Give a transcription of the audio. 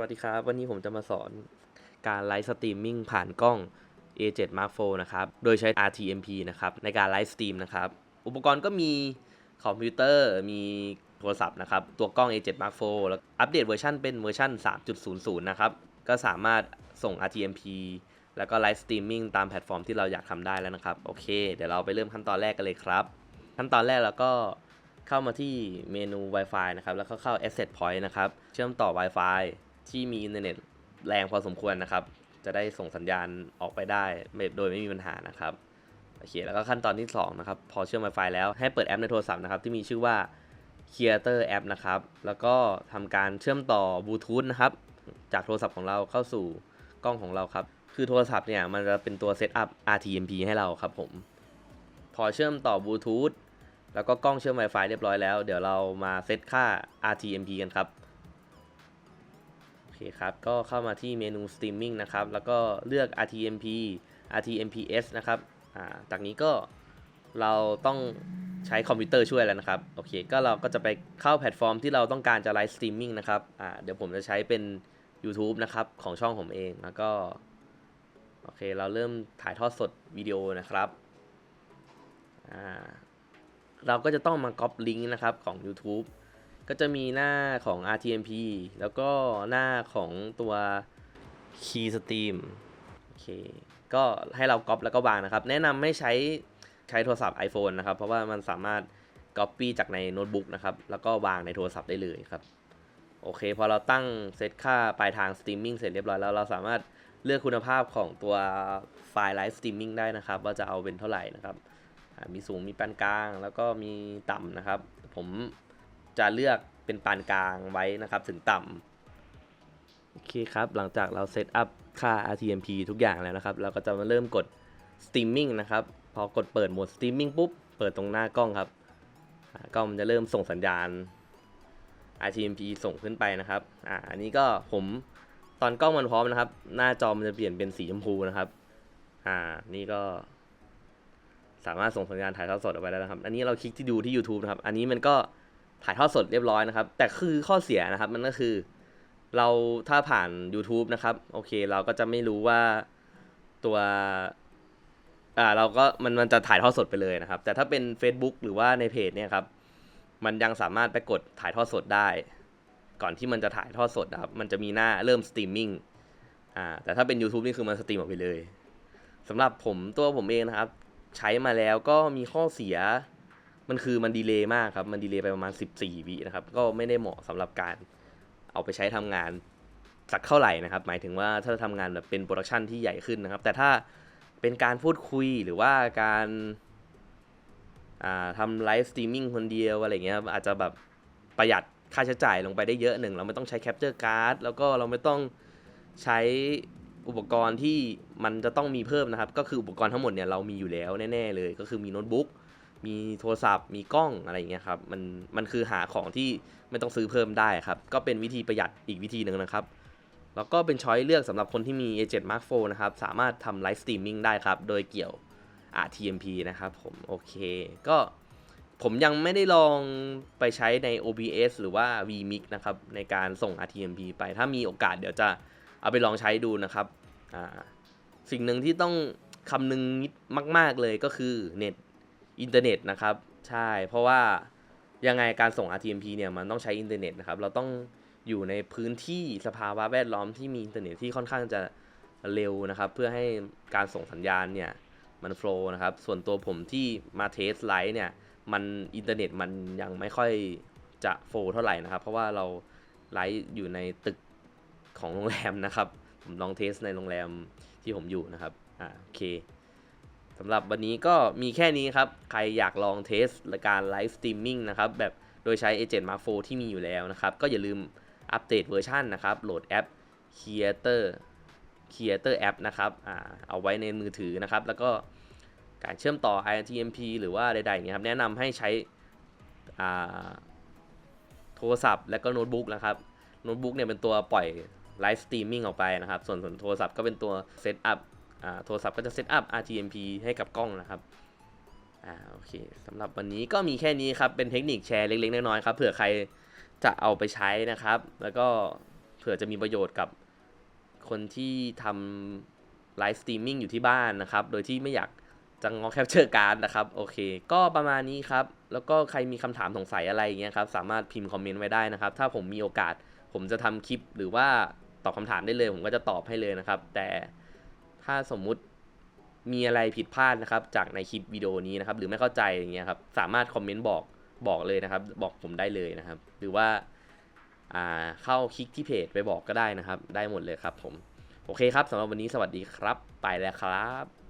วัสดีครับ วันนี้ผมจะมาสอนการไลฟ์สตรีมมิ่งผ่านกล้อง A7 Mark IV นะครับ โดยใช้ RTMP นะครับ ในการไลฟ์สตรีมนะครับ อุปกรณ์ก็มีคอมพิวเตอร์ มีโทรศัพท์นะครับ ตัวกล้อง A7 Mark IV แล้วอัปเดตเวอร์ชันเป็นเวอร์ชัน3.00 นะครับ ก็สามารถส่ง RTMP แล้วก็ไลฟ์สตรีมมิ่งตามแพลตฟอร์มที่เราอยากทำได้แล้วนะครับ โอเค เดี๋ยวเราไปเริ่มขั้นตอนแรกกันเลยครับ ขั้นตอนแรกเราก็เข้ามาที่เมนู Wi-Fi นะครับ แล้วก็เข้า Asset Point นะครับ เชื่อมต่อ Wi-Fi ที่มีอินเทอร์เน็ตแรงพอสมควรนะครับ จะได้ส่งสัญญาณออกไปได้โดยไม่มีปัญหานะครับโอเคแล้วก็ขั้นตอนที่ 2 นะครับ พอเชื่อม Wi-Fi แล้วให้เปิดแอปในโทรศัพท์นะครับ ที่มีชื่อว่า Creator App นะครับ แล้วก็ทำการเชื่อมต่อบลูทูธนะครับ จากโทรศัพท์ของเราเข้าสู่กล้องของเราครับ คือโทรศัพท์เนี่ย มันจะเป็นตัวเซตอัพ RTMP ให้เราครับผม พอเชื่อมต่อบลูทูธแล้วก็กล้องเชื่อม Wi-Fi เรียบร้อยแล้ว เดี๋ยวเรามาเซตค่า RTMP กันครับ เคครับ ก็เข้ามาที่เมนู Streaming นะครับ แล้วก็เลือก RTMP RTMPS นะครับอ่าจากนี้ก็เราต้องใช้คอมพิวเตอร์ช่วยแล้วนะครับ โอเค ก็เราก็จะไปเข้าแพลตฟอร์มที่เราต้องการจะไลฟ์สตรีมมิ่งนะครับอ่าเดี๋ยวผมจะใช้เป็น YouTube นะครับ ของช่องผมเอง แล้วก็ โอเค เราเริ่มถ่ายทอดสดวิดีโอนะครับอ่าเราก็จะต้องมาก๊อปลิงก์นะครับของ YouTube ก็จะมีหน้าของ RTMP แล้วก็หน้าของตัว Key Stream โอเค ก็ให้เราก๊อปแล้วก็วางนะครับ แนะนำไม่ใช้ใช้โทรศัพท์ iPhone นะครับ เพราะว่ามันสามารถ Copy จากในโน้ตบุ๊กนะครับ แล้วก็วางในโทรศัพท์ได้เลยครับ โอเค พอเราตั้งเซตค่าปลายทาง Streaming เสร็จเรียบร้อยแล้ว เราสามารถเลือกคุณภาพของตัวไฟล์ไลฟ์สตรีมมิ่งได้นะครับ ว่าจะเอาเป็นเท่าไหร่นะครับ มีสูงมีปานกลาง แล้วก็มีต่ำนะครับ ผม จะเลือกเป็นปานกลางไว้นะครับถึงต่ำโอเคครับ หลังจากเราเซตอัพค่า RTMP ทุกอย่างแล้วนะครับ เราก็จะมาเริ่มกด Streaming นะครับ พอกดเปิดโหมด Streaming ปุ๊บ เปิดตรงหน้ากล้องครับกล้องมันจะเริ่มส่งสัญญาณ RTMP ส่งขึ้นไปนะครับ อ่า อันนี้ก็ผมตอนกล้องมันพร้อมนะครับ หน้าจอมันจะเปลี่ยนเป็นสีชมพูนะครับ อ่า นี่ก็ สามารถส่งสัญญาณถ่ายทอดสดออกไปได้แล้วครับ อันนี้เราคลิกที่ดูที่ YouTube นะครับ อันนี้มันก็ ถ่ายทอดสดเรียบร้อยนะครับ แต่คือข้อเสียนะครับมันก็คือ เราถ้าผ่าน YouTube นะครับ โอเค เราก็จะไม่รู้ว่าตัวอ่าเราก็มันมันจะถ่ายทอดสดไปเลยนะครับ แต่ถ้าเป็น Facebook หรือว่าในเพจเนี่ยครับ มันยังสามารถไปกดถ่ายทอดสดได้ ก่อนที่มันจะถ่ายทอดสดนะครับ มันจะมีหน้าเริ่มสตรีมมิ่งอ่าแต่ถ้าเป็น YouTube นี่คือมันสตรีมออกไปเลยสำหรับผมตัวผมเองนะครับ ใช้มาแล้วก็มีข้อเสีย มันคือมันดีเลย์มากครับ มันดีเลย์ไปประมาณ 14 วินะครับ ก็ไม่ได้เหมาะสำหรับการเอาไปใช้ทำงานสักเท่าไหร่นะครับ หมายถึงว่าถ้าทำงานแบบเป็นโปรดักชันที่ใหญ่ขึ้นนะครับ แต่ถ้าเป็นการพูดคุยหรือว่าการาทำไลฟ์สตรีมมิ่งคนเดียวอะไรเงี้ยครับอาจจะแบบประหยัดค่าใช้จ่ายลงไปได้เยอะหนึ่ง เราไม่ต้องใช้แคปเจอร์การ์ดแล้วก็เราไม่ต้องใช้อุปกรณ์ที่มันจะต้องมีเพิ่มนะครับ ก็คืออุปกรณ์ทั้งหมดเนี่ยเรามีอยู่แล้วแน่ ๆ เลย ก็คือมีโน้ตบุ๊ก มีโทรศัพท์ มีกล้องอะไรอย่างเงี้ยครับ มันมันคือหาของที่ไม่ต้องซื้อเพิ่มได้ครับ ก็เป็นวิธีประหยัดอีกวิธีหนึ่งนะครับ แล้วก็เป็นช้อยเลือกสำหรับคนที่มี A7 Mark IV นะครับ สามารถทำไลฟ์สตรีมมิ่งได้ครับ โดยเกี่ยว RTMP นะครับผม โอเค ก็ผมยังไม่ได้ลองไปใช้ใน OBS หรือว่า vMix นะครับ ในการส่ง RTMP ไป ถ้ามีโอกาสเดี๋ยวจะเอาไปลองใช้ดูนะครับอ่าสิ่งหนึ่งที่ต้องคำนึงนิดมาก ๆเลยก็คือเน็ต อินเทอร์เน็ตนะครับ ใช่ เพราะว่ายังไงการส่ง RTMP เนี่ยมันต้องใช้อินเทอร์เน็ตนะครับ เราต้องอยู่ในพื้นที่สภาวะแวดล้อมที่มีอินเทอร์เน็ตที่ค่อนข้างจะเร็วนะครับ เพื่อให้การส่งสัญญาณเนี่ยมันโฟล์นะครับ ส่วนตัวผมที่มาเทสไลท์เนี่ยมันอินเทอร์เน็ตมันยังไม่ค่อยจะโฟล์เท่าไหร่นะครับ เพราะว่าเราไลฟ์อยู่ในตึกของโรงแรมนะครับ ผมลองเทสในโรงแรมที่ผมอยู่นะครับ อ่าโอเค สำหรับวันนี้ก็มีแค่นี้ครับ ใครอยากลองเทสการไลฟ์สตรีมมิ่งนะครับแบบโดยใช้ A7 Mark IV ที่มีอยู่แล้วนะครับ ก็อย่าลืมอัปเดตเวอร์ชันนะครับ โหลดแอป Creator Creator App นะครับอ่าเอาไว้ในมือถือนะครับ แล้วก็การเชื่อมต่อ ITMP หรือว่าใดๆอย่างเงี้ยครับ แนะนำให้ใช้อ่าโทรศัพท์และก็โน้ตบุ๊กนะครับ โน้ตบุ๊กเนี่ยเป็นตัวปล่อยไลฟ์สตรีมมิ่งออกไปนะครับ ส่วนส่วนโทรศัพท์ก็เป็นตัวเซตอัพ โทรศัพท์ก็จะเซตอัพ RTMP ให้กับกล้องนะครับอ่าโอเคสำหรับวันนี้ก็มีแค่นี้ครับ เป็นเทคนิคแชร์เล็กๆน้อยๆครับเผื่อใครจะเอาไปใช้นะครับ แล้วก็เผื่อจะมีประโยชน์กับคนที่ทำไลฟ์สตรีมมิ่งอยู่ที่บ้านนะครับ โดยที่ไม่อยากจะงอแคปเจอร์การ์ดนะครับ โอเค ก็ประมาณนี้ครับ แล้วก็ใครมีคำถามสงสัยอะไรอย่างเงี้ยครับ สามารถพิมพ์คอมเมนต์ไว้ได้นะครับ ถ้าผมมีโอกาส ผมจะทำคลิปหรือว่าตอบคำถามได้เลย ผมก็จะตอบให้เลยนะครับ แต่ ถ้าสมมุติมีอะไรผิดพลาดนะครับ จากในคลิปวิดีโอนี้นะครับ หรือไม่เข้าใจอย่างเงี้ยครับสามารถคอมเมนต์บอกบอกเลยนะครับ บอกผมได้เลยนะครับ หรือว่าอ่าเข้าคลิกที่เพจไปบอกก็ได้นะครับ ได้หมดเลยครับผม โอเคครับสำหรับวันนี้สวัสดีครับ ไปแล้วครับ